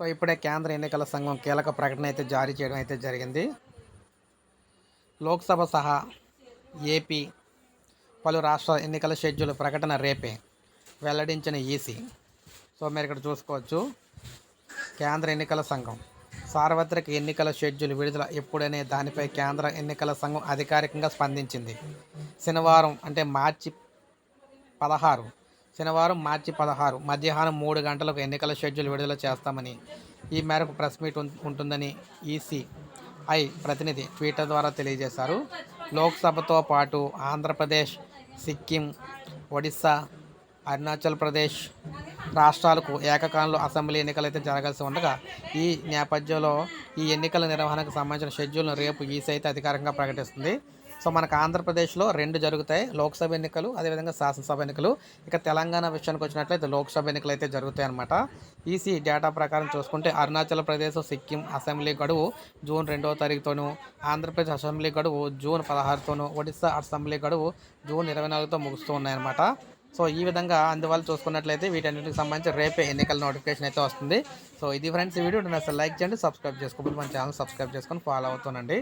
So ఇప్పుడే కేంద్ర ఎన్నికల సంఘం కీలక ప్రకటన అయితే జారీ చేయడం అయితే జరిగింది. లోక్సభ సహా ఏపీ పలు రాష్ట్ర ఎన్నికల షెడ్యూల్ ప్రకటన రేపే వెల్లడించిన ఈసీ. సో మీరు ఇక్కడ చూసుకోవచ్చు. కేంద్ర ఎన్నికల సంఘం సార్వత్రిక ఎన్నికల షెడ్యూల్ విడుదల ఎప్పుడనే దానిపై కేంద్ర ఎన్నికల సంఘం అధికారికంగా స్పందించింది. శనివారం అంటే మార్చి పదహారు శనివారం మార్చి పదహారు మధ్యాహ్నం మూడు గంటలకు ఎన్నికల షెడ్యూల్ విడుదల చేస్తామని ఈ మేరకు ప్రెస్ మీట్ ఉంటుందని ఈసీ ఐ ప్రతినిధి ట్విట్టర్ ద్వారా తెలియజేశారు. లోక్సభతో పాటు ఆంధ్రప్రదేశ్ సిక్కిం ఒడిశా అరుణాచల్ ప్రదేశ్ రాష్ట్రాలకు ఏకకాలంలో అసెంబ్లీ ఎన్నికలు అయితే జరగాల్సి ఉండగా ఈ నేపథ్యంలో ఈ ఎన్నికల నిర్వహణకు సంబంధించిన షెడ్యూల్ను రేపు ఈసీ అయితే అధికారికంగా ప్రకటిస్తుంది. సో మనకు ఆంధ్రప్రదేశ్లో రెండు జరుగుతాయి లోక్సభ ఎన్నికలు అదేవిధంగా శాసనసభ ఎన్నికలు. ఇక తెలంగాణ విషయానికి వచ్చినట్లయితే లోక్సభ ఎన్నికలు అయితే జరుగుతాయి అనమాట ఈసీ డేటా ప్రకారం చూసుకుంటే అరుణాచల్ ప్రదేశ్ సిక్కిం అసెంబ్లీ గడువు జూన్ రెండవ తారీఖుతోనూ ఆంధ్రప్రదేశ్ అసెంబ్లీ గడువు జూన్ పదహారుతోనూ ఒడిశా అసెంబ్లీ గడువు జూన్ ఇరవై నాలుగుతో ముగుస్తూ ఉన్నాయన్నమాట. సో ఈ విధంగా అందువల్ల చూసుకున్నట్లయితే వీటన్నిటికి సంబంధించి రేపే ఎన్నికల నోటిఫికేషన్ అయితే వస్తుంది. సో ఇది ఫ్రెండ్స్ ఈ వీడియో నచ్చితే లైక్ చేయండి సబ్స్క్రైబ్ చేసుకోండి మన ఛానల్ సబ్స్క్రైబ్ చేసుకొని ఫాలో అవుతానండి